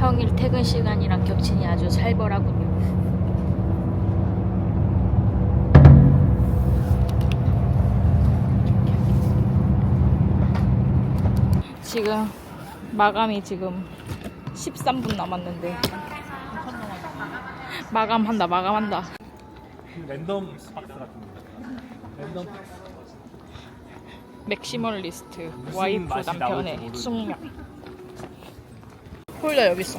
평일 퇴근 시간이랑 겹치니 아주 살벌하군요. 지금 마감이 지금 13분 남았는데 마감한다 마감한다 랜덤 스박스 같은 거. 랜덤 맥시멀리스트 무슨 와이프 남편의. 숙명 홀더 여기 있어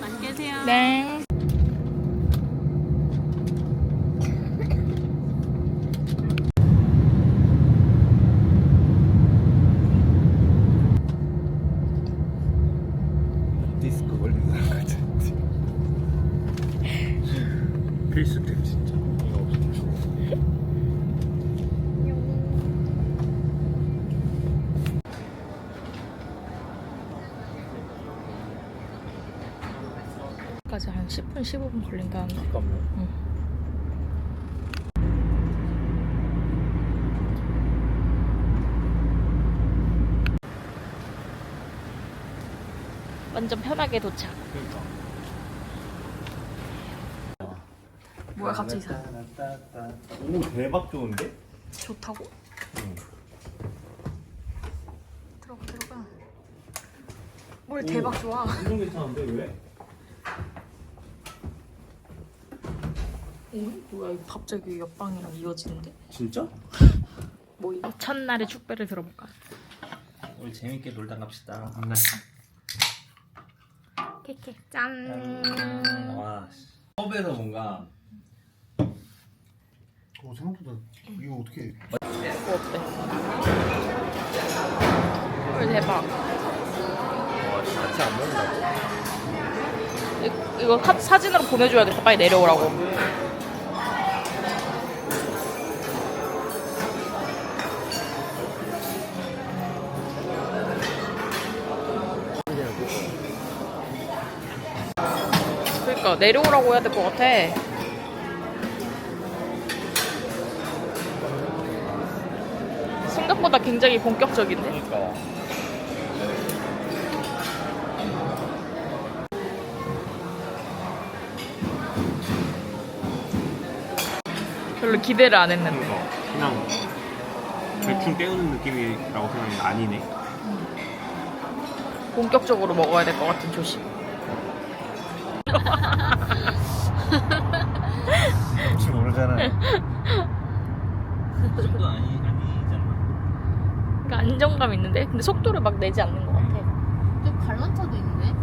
맛있게 드세요. 네 디스코 걸리는 사람 같은데. 필수템 진짜. 이거 없으면 까지 한 10분 15분 걸린다는데 잠깐만. 완전 편하게 도착 그러니까. 뭐야 갑자기 사오 대박 좋은데? 좋다고? 응. 들어가 들어가 뭘 대박 좋아 엄청 괜찮은데 왜? 뭐야 이거 갑자기 옆방이랑 이어지는데? 진짜? 뭐 이거 첫날의 축배를 들어볼까? 우리 재밌게 놀다 갑시다. 네. 케케 짠 음, 와, 씨. 처음에서 뭔가 어, 생각보다 이거 어떻게 이거 어때? 헐 대박 와 같이 안 먹는다고? 이- 이거 카- 사진으로 보내줘야겠다 빨리 내려오라고 그러니까 내려오라고 해야 될 것 같아 생각보다 굉장히 본격적인데 그러니까. 별로 기대를 안 했는데 그냥 대충 때우는 느낌이라고 생각했는데 아니네. 본격적으로 먹어야 될 것 같은 조식. 혹시 모르잖아. 그 정도 아니 아니잖아. 그러니까 안정감 있는데, 근데 속도를 막 내지 않는 것 같아. 좀 관람차도 있네.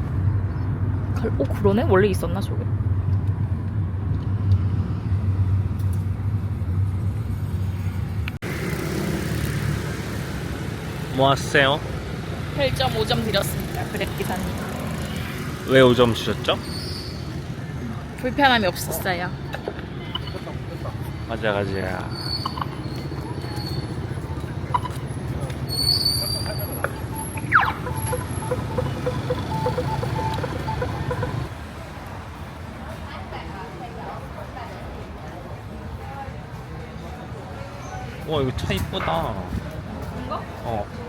갈- 어 그러네? 원래 있었나 저게? 뭐 하세요? 8.5점 드렸습니다. 그랩 기사님. 왜 5점 주셨죠? 불편함이 없었어요. 가자 가자. 와 이거 차 이쁘다. 이거? 어.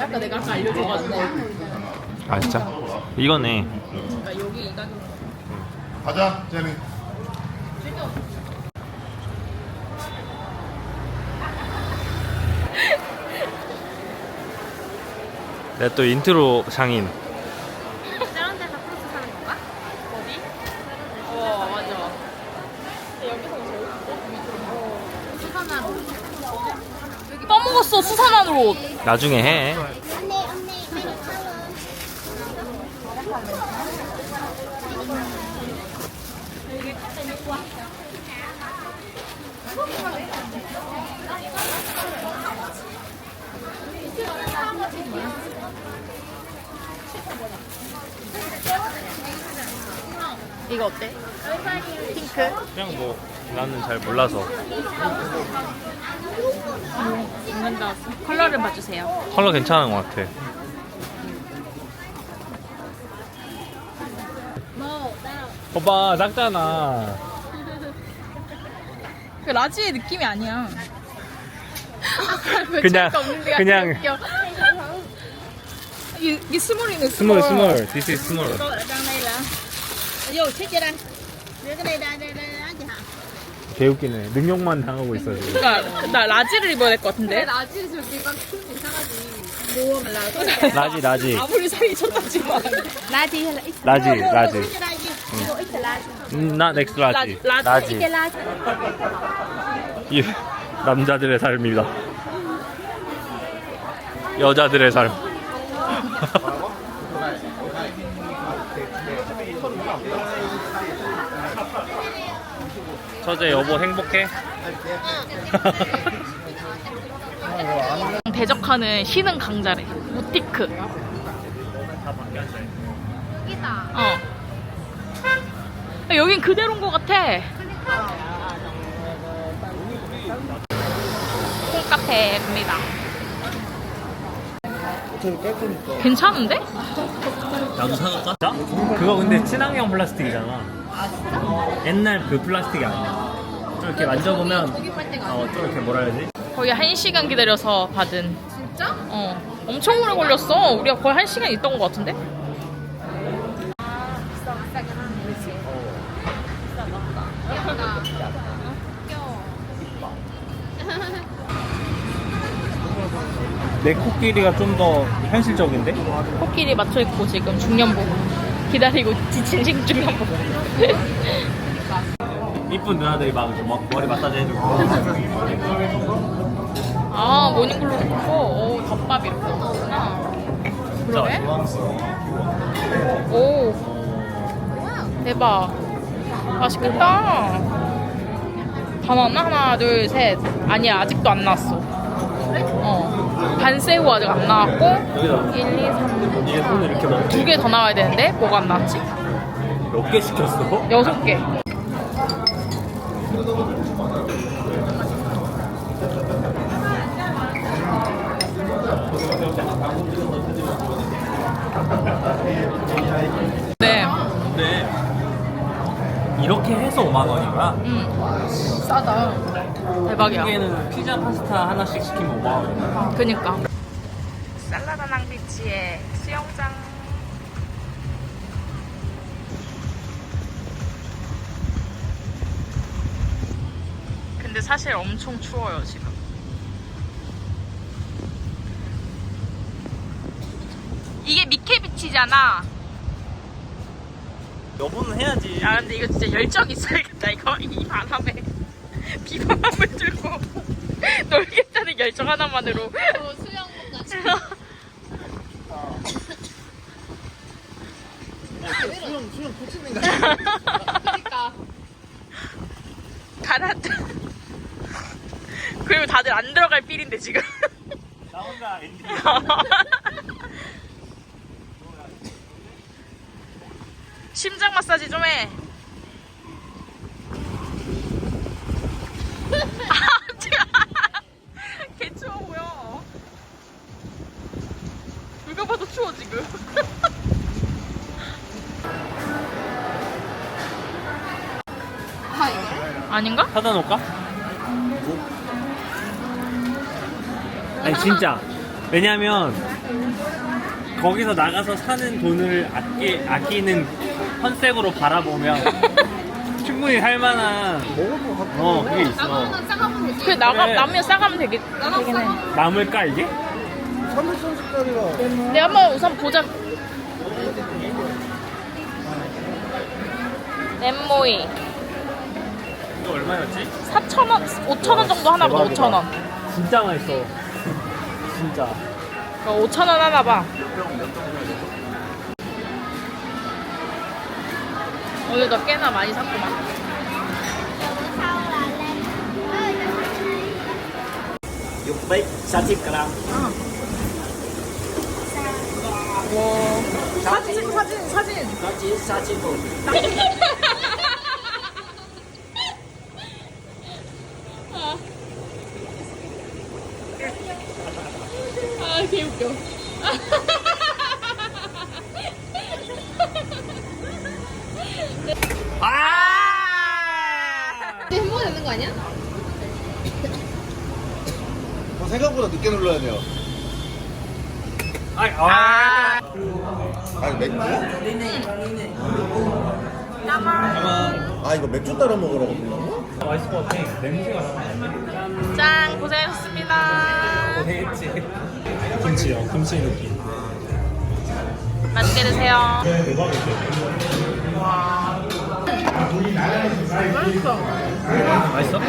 아까 내가 아까 알려줘가지고. 아 진짜? 이거네. 그러니까 여기 이 가격. 가자 재미 내가 또 인트로 장인. 다른 데서 플러스 사는 건가? 어디? 어 맞아. 여기서 수선화로. 떠먹었어 수산화로. 나중에 해. 이거 어때? 핑크? 그냥 뭐 나는 잘 몰라서. 간다. 컬러를 봐주세요. 컬러 괜찮은 것 같아. 오빠 작잖아. 그 라지의 느낌이 아니야. 그냥 그냥 이게, 이게 스몰이네 스몰 스몰. This is small. Ra, đây, đây, đây, chị hả? 개웃기네. 능력만 당하고 있어 지금. 그러니까 나 라지를 입어야 될 것 같은데. 라지 저기 막 춤이 이상하지. 라지 라지 아무리 살이 쳤다 지만. 라지? 라지 라지. Gì? Vô X là 라지. 음, 나 넥스 라지. 라- 라지. 라지. 이 남자들의 삶이다. 여자들의 삶. 처제 여보 행복해? 대적하는 신흥 강자래. 무티크. Cái 어. 여긴 그대로인 것 같아. 콩카페입니다. 괜찮은데? 나도 사갈까? 그거 근데 친환경 플라스틱이잖아. 옛날 그 플라스틱이 아니야. 좀 이렇게 만져보면 어, 좀 이렇게 뭐라 해야 되지? 거의 한 시간 기다려서 받은. 진짜? 어. 엄청 오래 걸렸어. 우리가 거의 한 시간 있던 것 같은데? 내 코끼리가 좀 더 현실적인데? 코끼리 맞춰 입고 지금 중년복 기다리고 지친 식 중년복. 이쁜 누나들이 막, 막 머리 마사지 해주고. 아 모닝글로 입고 오 덮밥 이렇게 먹구나. 그러네. 오 대박 맛있겠다. 다 나왔나 하나 둘 셋. 아니야 아직도 안 나왔어. 어 반새우 아직 안 나왔고 여기다 1, 2, 3, 이게 손을 이렇게 먹두개더 나와야 되는데 뭐가 안 나왔지? 몇 개 시켰어? 여섯 개. 대박이야. 한국에는 피자 파스타 하나씩 시키면 5만 원. 그니까. 살라다낭 비치의 수영장. 근데 사실 엄청 추워요, 지금. 이게 미케 비치잖아. 여보는 해야지. 야, 근데 이거 진짜 열정 있어야겠다, 이거. 이 바람에. 비바람을 들고 놀겠다는 열정 하나만으로. 어, 수영복 같이. 수영 수영 코치는 거 그러니까. 가라앉아. 그리고 다들 안 들어갈 필인데, 지금. 나 혼자 엔딩. 심장 마사지 좀 해. 아닌가? 사다 놓을까? 아니 진짜 왜냐면 거기서 나가서 사는 돈을 아끼, 아끼는 컨셉으로 바라보면 충분히 할 만한 어 그게 있어 나무는 싸가면 되지. 그 나가 그래. 남면 싸가면 되겠, 되긴 해. 싸가면 남을까 이게? 3일선 색깔이라 네 한번 우선 보자. 넷모이 이거 얼마였지? 4,000원, 5,000원 정도 하나 보다. 대박이다. 5,000원. 진짜 맛있어 진짜 5,000원 하나 봐. 오늘도 꽤나 많이 샀구만. Chip cả năm 와. 사진, 사진, 사진. Nó chỉ sa chip thôi 아, 개웃겨. 아! 이제 햄버거 되는 거 아니야? 어, 생각보다 늦게 눌러야 돼요. 아이, 아! 아니 맥주? 아 이거 맥주 따라 먹으라고 불렀나? 맛있을 것 같아. 냄새가 나. 짱, 고생하셨습니다. 고생했지. 김치요. 김치 느낌. 맛있게 드세요. 대박이지. 맛있어?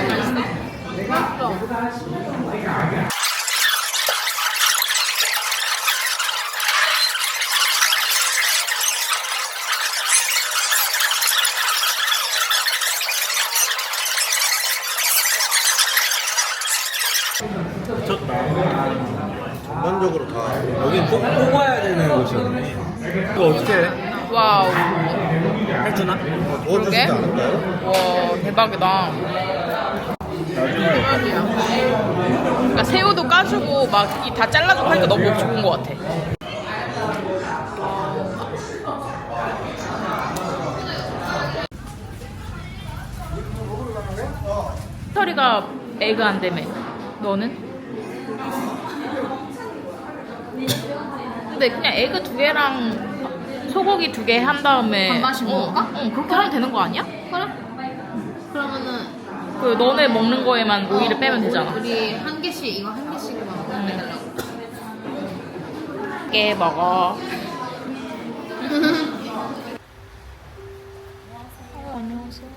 미쳤다. 전반적으로 다 여긴 꼭 뽑아야 되는 곳이었네. 이거 어떻게 해? 와우. 해주나? 도와주시지 그러게. 않을까요? 와, 대박이다. 그러니까 새우도 까주고 막이다 잘라주고 하니까 너무 좋은 것 같아. 터리가 에그 안 되매. 너는? 근데 그냥 에그 두 개랑 소고기 두 개 한 다음에 반반씩 어, 먹을까? 응, 그렇게 하면 되는 거 아니야? 그래? 그러면은 그 너네 먹는 거에만 오이를 어, 빼면 되잖아. 우리 한 개씩 이거 한 개씩만 빼달라고. 깨 먹어. 안녕하세요.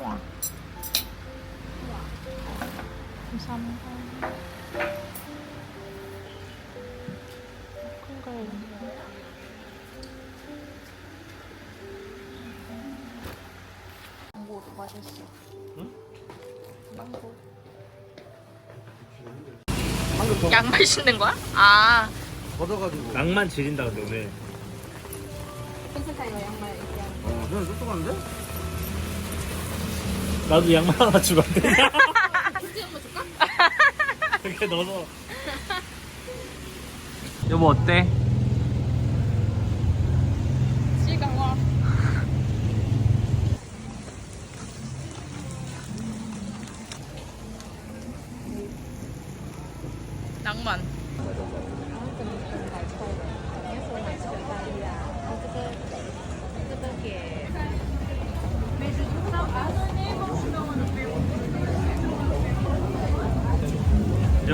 우와. 감사합니다. 신는 거야? 아. 걷어가지고. 낭만 지린다 근데 오늘. 괜찮다 이거 양말 이렇게 하는 어, 그냥 쫓아가는데? 나도 양말 하나 주면 안 되냐? 한번 줄까? 이렇게 넣어서. 여보 어때?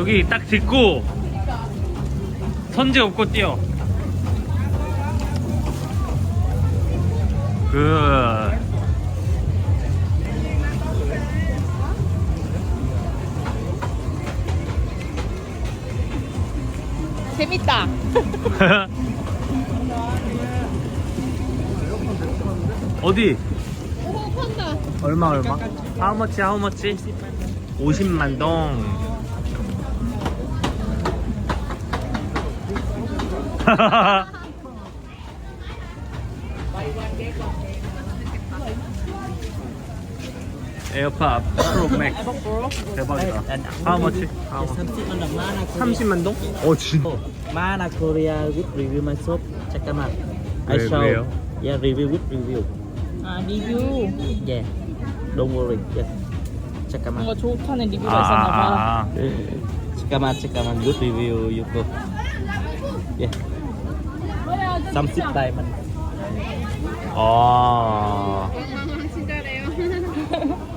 여기 딱 짚고 선제 없고 뛰어. 그 재밌다. 어디? 오 판다. 얼마 얼마? How much? How much? 50만 동. 에어팟 프로 맥 대박이다. How much? How much? 30만 동? 어 진짜. Mana Korea with review my shop. Check them out. I show. Yeah, review with review. 아 리뷰. Yeah. Don't worry. Yeah. Check them 뭔가. 좋다는 리뷰가 아, 있었나 봐. 아, 아. check them out. Check them out. Good review. You go. Yeah. 30 diamond. 아.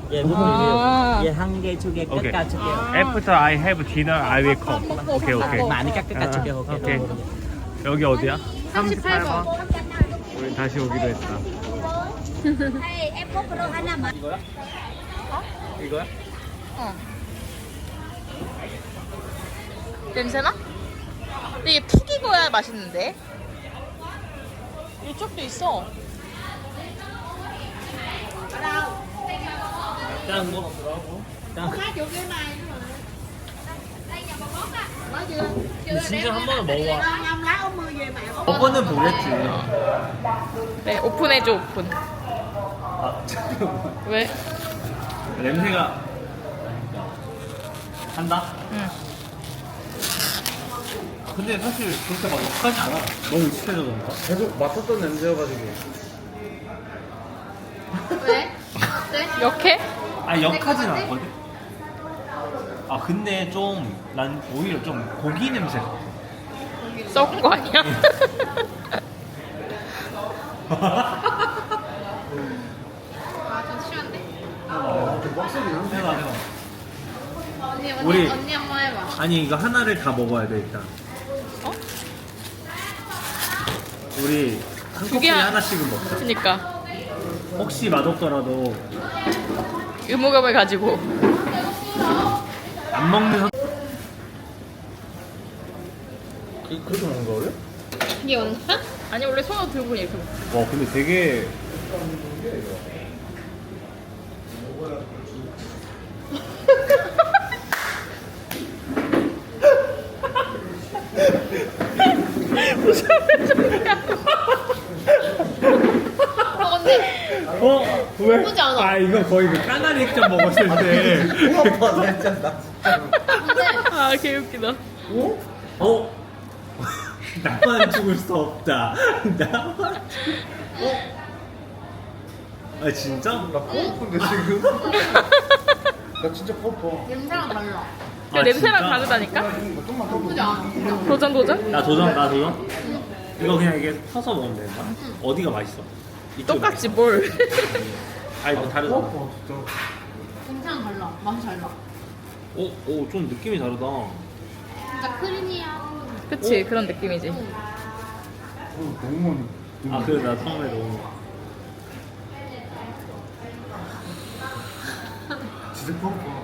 good Ah. review. Yeah, hang 개, 두 개, Okay. 깎아 줄게요. After I have dinner, I will come. 오케이 오케이. 많이 깎아 줄게요. 아, 오케이. 오케이. 여기 어디야? 38번. 우리 다시 오기로 했다. 이거야? 냄새나? 근데 이게 푹 익어야 맛있는데. 이쪽도 있어. 짱. 진짜 한 번은 먹어봐. 먹어는 보겠지. 네, 오픈해줘, 오픈. 아, 왜? 냄새가 한다? 응. 근데 사실 그렇게 막 욕하지 않아. 너무 익숙해져 그런가? 계속 맡았던 냄새여가지고. 왜? 어때? 역해? 아 역하진? 않거든. 아 근데 좀 난 오히려 좀 고기 냄새. 썩은 거 아니야? 아좀 쉬운데? 해봐 해봐. 언니 언니 우리- 언니 한 번 해봐. 아니 이거 하나를 다 먹어야 돼 일단. 어? 우리 한두 커플에 개 하- 하나씩은 먹자. 그니까 혹시 맛없더라도 의무감을 가지고 안 먹는 선... 그, 그렇게 먹는 거 원래? 이게 온다? 아니 원래 손으로 들고 이렇게. 와 근데 되게 왜? 나쁘지 않아. 아 이거 거의 그 까나리 액젓 먹었을 때 아파 진짜 나 근데 아 개웃기다. 어? 나만 죽을 수 없다 나만 어? 아 진짜? 나 코고픈데 지금? 나 진짜 코고파. 냄새랑 달라. 그 아, 냄새만 진짜? 다르다니까? 좀만 더 나쁘지 않아. 도전 도전? 나 도전 나 도전? 이거 그냥 이게 퍼서 먹으면 되는 거야? 어디가 맛있어? 이쪽이 똑같지 뭘. 아 이거 다르다 코고파 진짜. 냄새랑 달라. 맛이 달라. 오, 오, 어, 좀 느낌이 다르다 진짜 크리미한. 그치 그런 느낌이지. 어, 너무 많이. 아 그래 나 처음에 너무 진짜 코고파.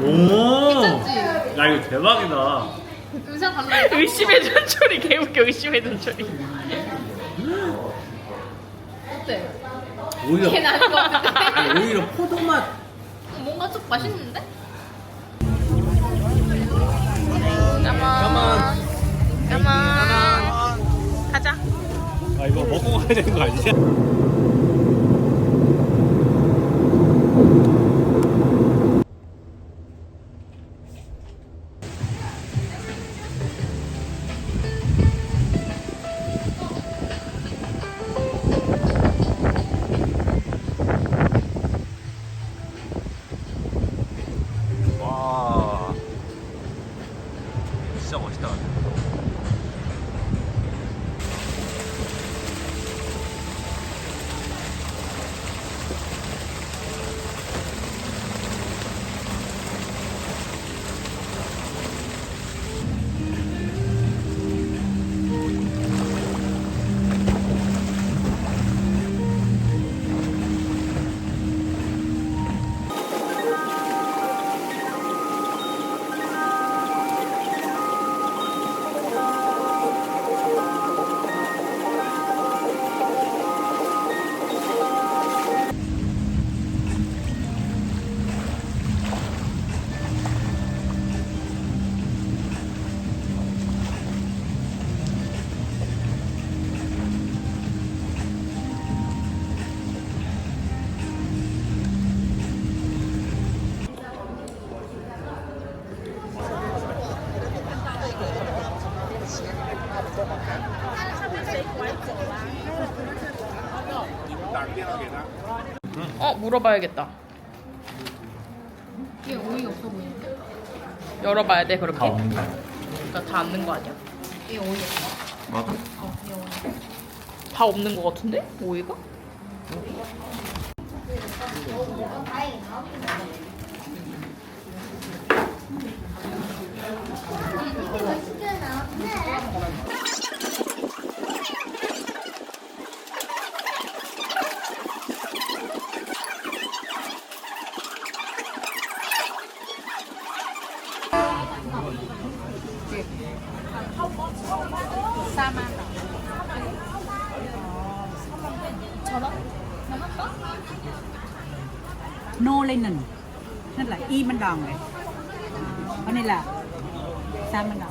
오! 괜찮지? 야 이거 대박이다 냄새랑 달라. 의심의 전초리 개웃겨 의심의 전초리. 어때? 오히려 이게 나은 것 같은데? 아니 오히려 포도맛 뭔가 좀 맛있는데? 까만. 까만. 가자. 아 이거 먹고 가야 되는 거 아니야? 물어봐야겠다. 이게 오이가 없어 보이는데? 열어봐야 돼 그렇게. 다 없는 거야 그러니까 다 없는 거 아니야? 이게 오이 없어. 맞아? 어, 이게 오이. 다 없는 거 같은데? 오이가? nô lên nền nên là y bên đòn này ở đây là sa bên đòn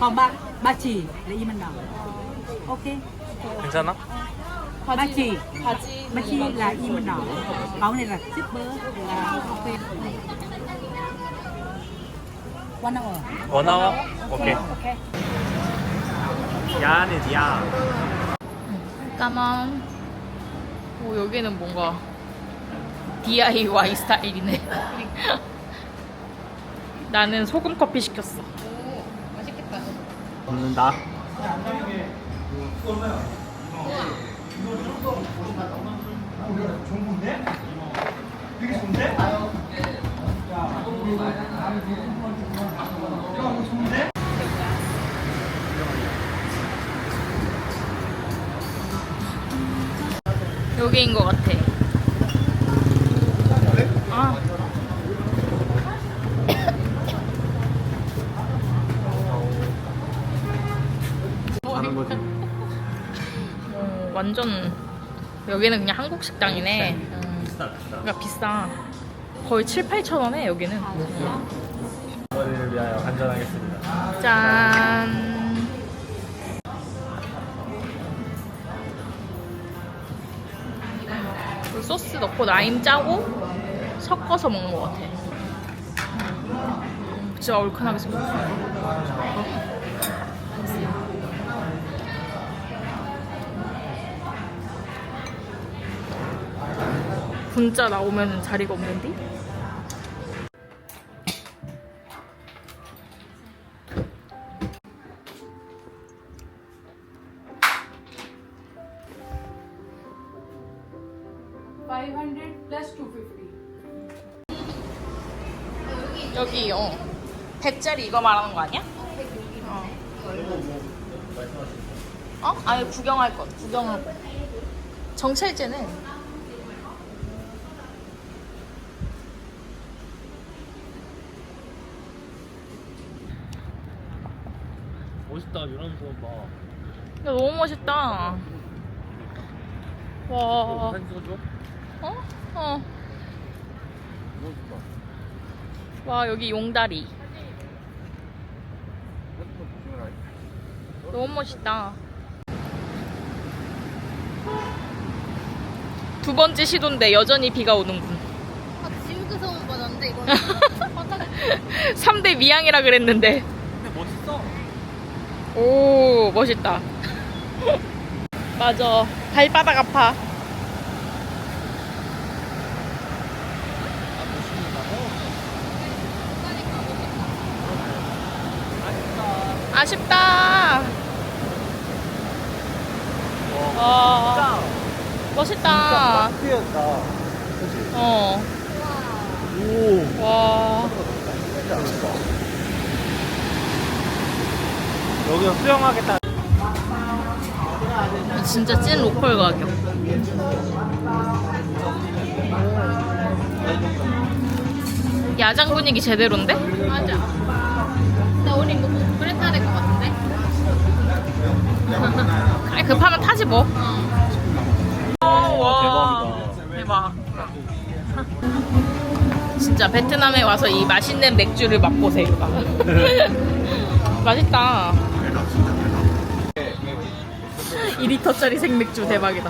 còn ba ba chỉ là y bên đòn ok 괜찮아? ba chỉ ba chỉ là y mình đỏ áo này là shipper là ok one hour 오케이. ok 야는 야. 까만. 오, 여기는 뭔가 DIY 스타일이네. 나는 소금 커피 시켰어. 먹는다. 여기인 것 같아. 아. 하는 거지. 어, 완전 여기는 그냥 한국 식당이네. 음, 비싸 비싸. 그러니까 비싸. 거의 7, 8천 원에 여기는. 어머니를 위하여 간전하겠습니다. 짠. 소스 넣고 라임 짜고 섞어서 먹는 것 같아. 음, 진짜 얼큰하게 생겼어. 분짜 나오면 자리가 없는데? 이거 말하는 거 아니야? 어. 어? 아니 구경할 것 구경할 거 정찰제는 멋있다 이런 거 봐. 야, 너무 멋있다 와 사진 찍어줘. 어? 어. 와, 여기 용다리. 너무 멋있다. 두 번째 시도인데 여전히 비가 오는군. 지옥에서 온 거던데 이거 3대 미양이라 그랬는데. 근데 멋있어. 오, 멋있다. 맞아. 발바닥 아파. 아쉽다. 와, 멋있다. 크였다. 그치? 어, 오. 와. 여기서 수영하겠다. 진짜 찐 로컬 가격. 야장 분위기 제대로인데? 맞아 나 우리 같은데 그래 급하면 타지 뭐. 어, 와. 대박이다. 대박. 진짜 베트남에 와서 이 맛있는 맥주를 맛보세요. 맛있다. 2리터짜리 생맥주 대박이다.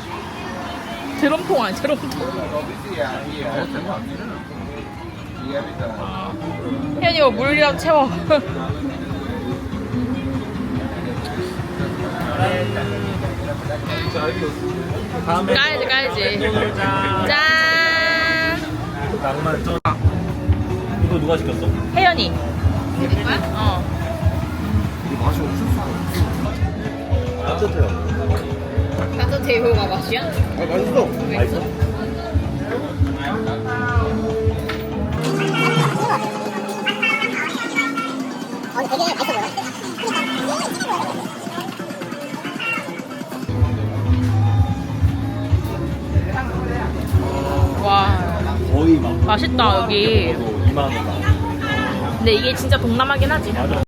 드럼통 아니 드럼통. 혜연이 이거 물이라도 채워. 다음에 까야지 까야지. 짠. 낭만. 이거 누가 시켰어? 혜연이. 어. 맛이 없을 수가 없어. 따뜻해요. 따뜻해 이거가 맛이야? 아, 맛있어. 맛있어? 와 거의 막 맛있다 여기. 2만 원. 근데 이게 진짜 동남아긴 하지. 맞아.